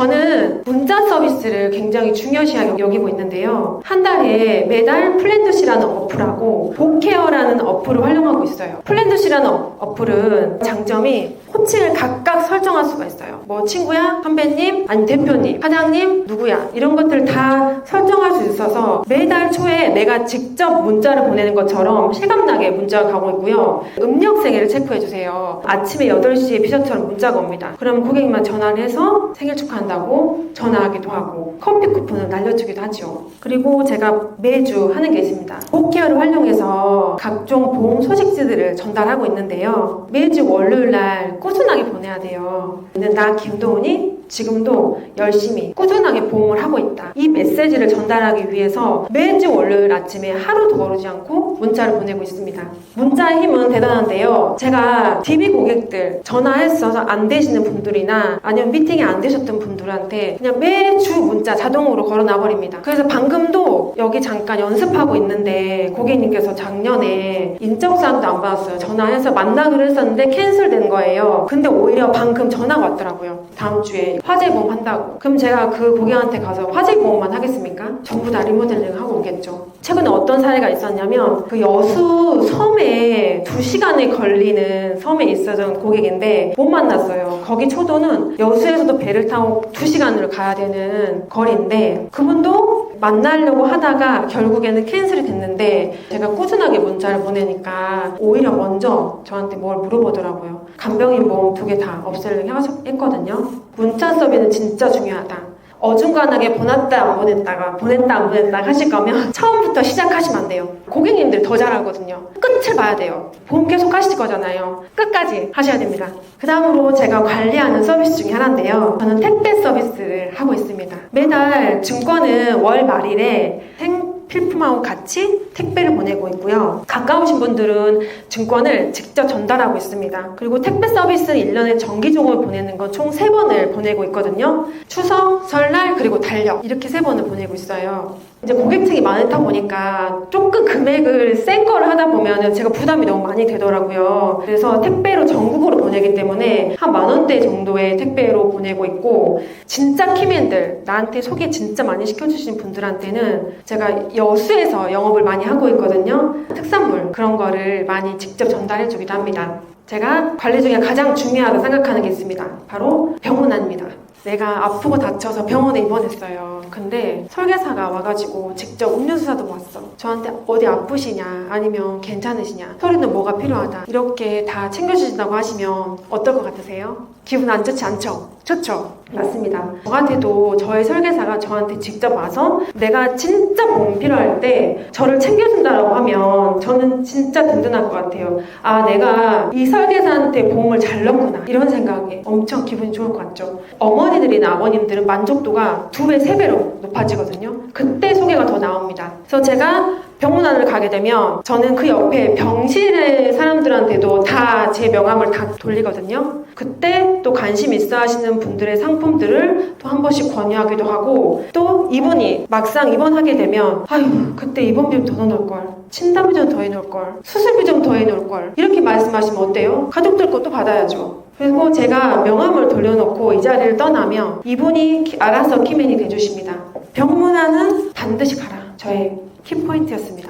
저는 문자 서비스를 굉장히 중요시하게 여기고 있는데요. 한 달에 매달 플랜드시라는 어플하고 복케어라는 어플을 활용하고 있어요. 플랜드시라는 어- 어플은 장점이 호칭을 각각 설정할 수가 있어요. 뭐 친구야, 선배님, 아니 대표님, 사장님, 누구야 이런 것들을 다 설정할 수 있어서 매달 초에 내가 직접 문자를 보내는 것처럼 실감나게 문자가 가고 있고요. 음력 생일을 체크해 주세요. 아침에 8시에 피자처럼 문자가 옵니다. 그럼 고객님만 전화를 해서 생일 축하한다고 전화하기도 하고 커피 쿠폰을 날려주기도 하죠. 그리고 제가 매주 하는 게 있습니다. 복케어를 활용해서 각종 보험 소식지들을 전달하고 있는데요. 매주 월요일 날 꾸준하게 보내야 돼요. 나 김도훈이 지금도 열심히 꾸준하게 보험을 하고 있다. 이 메시지를 전달하기 위해서 매주 월요일 아침에 하루도 거르지 않고 문자를 보내고 있습니다. 문자의 힘은 대단한데요. 제가 DB 고객들 전화했어서 안 되시는 분들이나 아니면 미팅이 안 되셨던 분들한테 그냥 매주 문자 자동으로 걸어놔 버립니다. 그래서 방금도 여기 잠깐 연습하고 있는데 고객님께서 작년에 인적사항도 안 받았어요. 전화해서 만나기로 했었는데 캔슬된 거예요. 근데 오히려 방금 전화가 왔더라고요. 다음 주에 화재보험 한다고. 그럼 제가 그 고객한테 가서 화재보험만 하겠습니까? 전부 다 리모델링 하고 오겠죠. 최근에 어떤 사례가 있었냐면 그 여수 섬에 두 시간이 걸리는 섬에 있었던 고객인데 못 만났어요. 거기 초도는 여수에서도 배를 타고 두 시간을 가야 되는 거리인데 그분도 만나려고 하다가 결국에는 캔슬이 됐는데 제가 꾸준하게 문자를 보내니까 오히려 먼저 저한테 뭘 물어보더라고요. 간병인 보험 두 개 다 없애려고 했거든요. 문자 서비는 진짜 중요하다. 어중간하게 보냈다 안 보냈다가 보냈다 안 보냈다 하실 거면 처음부터 시작하시면 안 돼요. 고객님들 더 잘하거든요. 끝을 봐야 돼요. 보험 계속 하실 거잖아요. 끝까지 하셔야 됩니다. 그 다음으로 제가 관리하는 서비스 중에 하나인데요. 저는 택배 서비스를 하고 있습니다. 매달 증권은 월 말일에 생 필품하고 같이 택배를 보내고 있고요. 가까우신 분들은 증권을 직접 전달하고 있습니다. 그리고 택배 서비스는 1년에 정기적으로 보내는 건 총 3번을 보내고 있거든요. 추석, 설날, 그리고 달력 이렇게 3번을 보내고 있어요. 이제 고객층이 많다 보니까 조금 금액을 센 거를 하다 보면 제가 부담이 너무 많이 되더라고요. 그래서 택배로 전국으로 보내기 때문에 한 만 원대 정도의 택배로 보내고 있고 진짜 키맨들 나한테 소개 진짜 많이 시켜주신 분들한테는 제가 여수에서 영업을 많이 하고 있거든요. 특산물 그런 거를 많이 직접 전달해 주기도 합니다. 제가 관리 중에 가장 중요하다 생각하는 게 있습니다. 바로 병원안입니다. 내가 아프고 다쳐서 병원에 입원했어요. 근데 설계사가 와가지고 직접 음료수 사도 왔어. 저한테 어디 아프시냐, 아니면 괜찮으시냐, 서류는 뭐가 필요하다. 이렇게 다 챙겨주신다고 하시면 어떨 것 같으세요? 기분 안 좋지 않죠? 좋죠? 맞습니다. 저한테도 저의 설계사가 저한테 직접 와서 내가 진짜 보험 필요할 때 저를 챙겨준다라고 하면 저는 진짜 든든할 것 같아요. 아, 내가 이 설계사한테 보험을 잘 넣구나. 이런 생각에 엄청 기분이 좋을 것 같죠. 어머니 들이나 아버님들은 만족도가 두 배, 세 배로 높아지거든요. 그때 소개가 더 나옵니다. 그래서 제가 병문안을 가게 되면 저는 그 옆에 병실의 사람들한테도 다 제 명함을 다 돌리거든요. 그때 또 관심 있어 하시는 분들의 상품들을 또 한 번씩 권유하기도 하고 또 이분이 막상 입원하게 되면 아유 그때 입원비 좀 더 넣을 걸 침단비 좀 더 해놓을 걸 수술비 좀 더 해놓을 걸 이렇게 말씀하시면 어때요? 가족들 것도 받아야죠. 그리고 제가 명함을 돌려놓고 이 자리를 떠나면 이분이 키- 알아서 키맨이 돼주십니다. 병문안은 반드시 가라. 저의 키포인트였습니다.